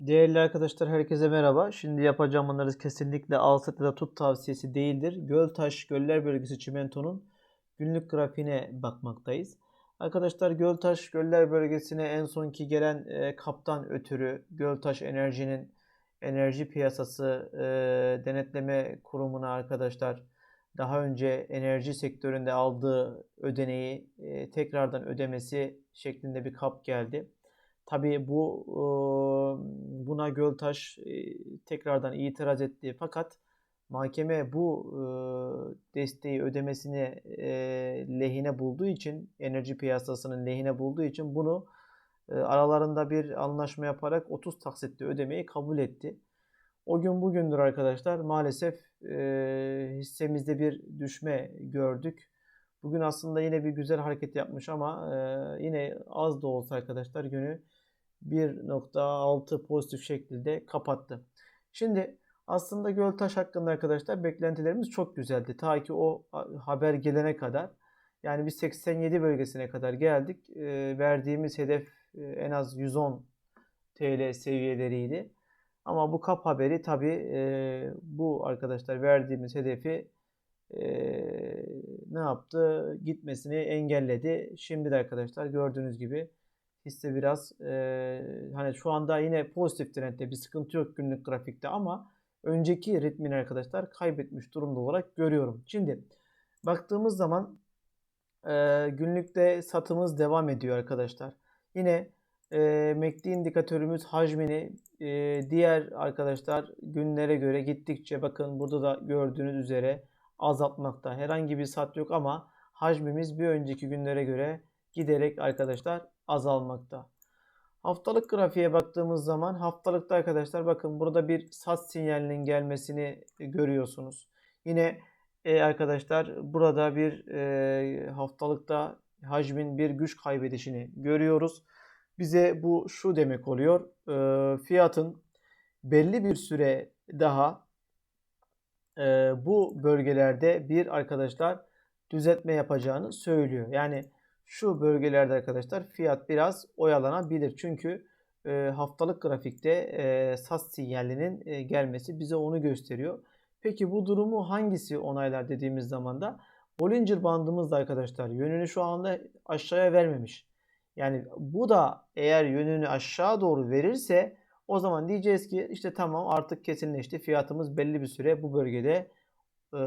Değerli arkadaşlar herkese merhaba. Şimdi yapacağım analiz kesinlikle al sat ya da tut tavsiyesi değildir. Göltaş Göller Bölgesi Çimento'nun günlük grafiğine bakmaktayız. Arkadaşlar Göltaş Göller Bölgesi'ne en sonki gelen e, kaptan ötürü Göltaş Enerji'nin enerji piyasası e, denetleme kurumuna arkadaşlar daha önce enerji sektöründe aldığı ödeneği e, tekrardan ödemesi şeklinde bir kap geldi. Tabii bu buna Göltaş tekrardan itiraz etti. Fakat mahkeme bu desteği ödemesini lehine bulduğu için, enerji piyasasının lehine bulduğu için bunu aralarında bir anlaşma yaparak 30 taksitle ödemeyi kabul etti. O gün bugündür arkadaşlar maalesef hissemizde bir düşme gördük. Bugün aslında yine bir güzel hareket yapmış ama yine az da olsa arkadaşlar günü 1.6 pozitif şekilde kapattı. Şimdi aslında Göltaş hakkında arkadaşlar beklentilerimiz çok güzeldi. Ta ki o haber gelene kadar. Yani biz 87 bölgesine kadar geldik. E, verdiğimiz hedef e, en az 110 TL seviyeleriydi. Ama bu kap haberi tabi e, bu arkadaşlar verdiğimiz hedefi e, ne yaptı? Gitmesini engelledi. Şimdi de arkadaşlar gördüğünüz gibi hisse biraz e, hani şu anda yine pozitif trendde bir sıkıntı yok günlük grafikte ama önceki ritmini arkadaşlar kaybetmiş durumda olarak görüyorum. Şimdi baktığımız zaman e, günlükte satımız devam ediyor arkadaşlar. Yine e, MACD indikatörümüz hacmini e, diğer arkadaşlar günlere göre gittikçe bakın burada da gördüğünüz üzere azaltmakta. Herhangi bir sat yok ama hacmimiz bir önceki günlere göre giderek arkadaşlar azalmakta. Haftalık grafiğe baktığımız zaman haftalıkta arkadaşlar bakın burada bir sat sinyalinin gelmesini görüyorsunuz. Yine e, arkadaşlar burada bir e, haftalıkta hacmin bir güç kaybedişini görüyoruz. Bize bu şu demek oluyor. E, fiyatın belli bir süre daha e, bu bölgelerde bir arkadaşlar düzeltme yapacağını söylüyor. Yani şu bölgelerde arkadaşlar fiyat biraz oyalanabilir. Çünkü e, haftalık grafikte e, SAS sinyalinin e, gelmesi bize onu gösteriyor. Peki bu durumu hangisi onaylar dediğimiz zaman da Bollinger bandımız da arkadaşlar yönünü şu anda aşağıya vermemiş. Yani bu da eğer yönünü aşağı doğru verirse o zaman diyeceğiz ki işte tamam artık kesinleşti fiyatımız belli bir süre bu bölgede e,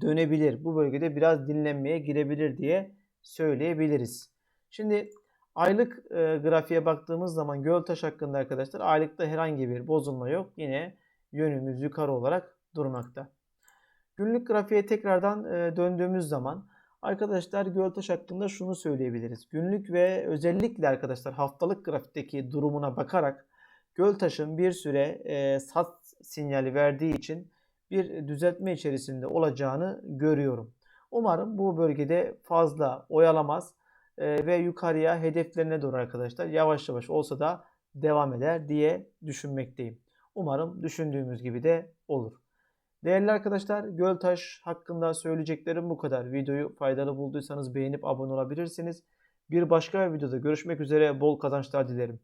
dönebilir. Bu bölgede biraz dinlenmeye girebilir diye söyleyebiliriz. Şimdi aylık e, grafiğe baktığımız zaman Göltaş hakkında arkadaşlar aylıkta herhangi bir bozulma yok. Yine yönümüz yukarı olarak durmakta. Günlük grafiğe tekrardan e, döndüğümüz zaman arkadaşlar Göltaş hakkında şunu söyleyebiliriz. Günlük ve özellikle arkadaşlar haftalık grafikteki durumuna bakarak Göltaş'ın bir süre e, sat sinyali verdiği için bir düzeltme içerisinde olacağını görüyorum. Umarım bu bölgede fazla oyalamaz e, ve yukarıya hedeflerine doğru arkadaşlar yavaş yavaş olsa da devam eder diye düşünmekteyim. Umarım düşündüğümüz gibi de olur. Değerli arkadaşlar Göltaş hakkında söyleyeceklerim bu kadar. Videoyu faydalı bulduysanız beğenip abone olabilirsiniz. Bir başka videoda görüşmek üzere bol kazançlar dilerim.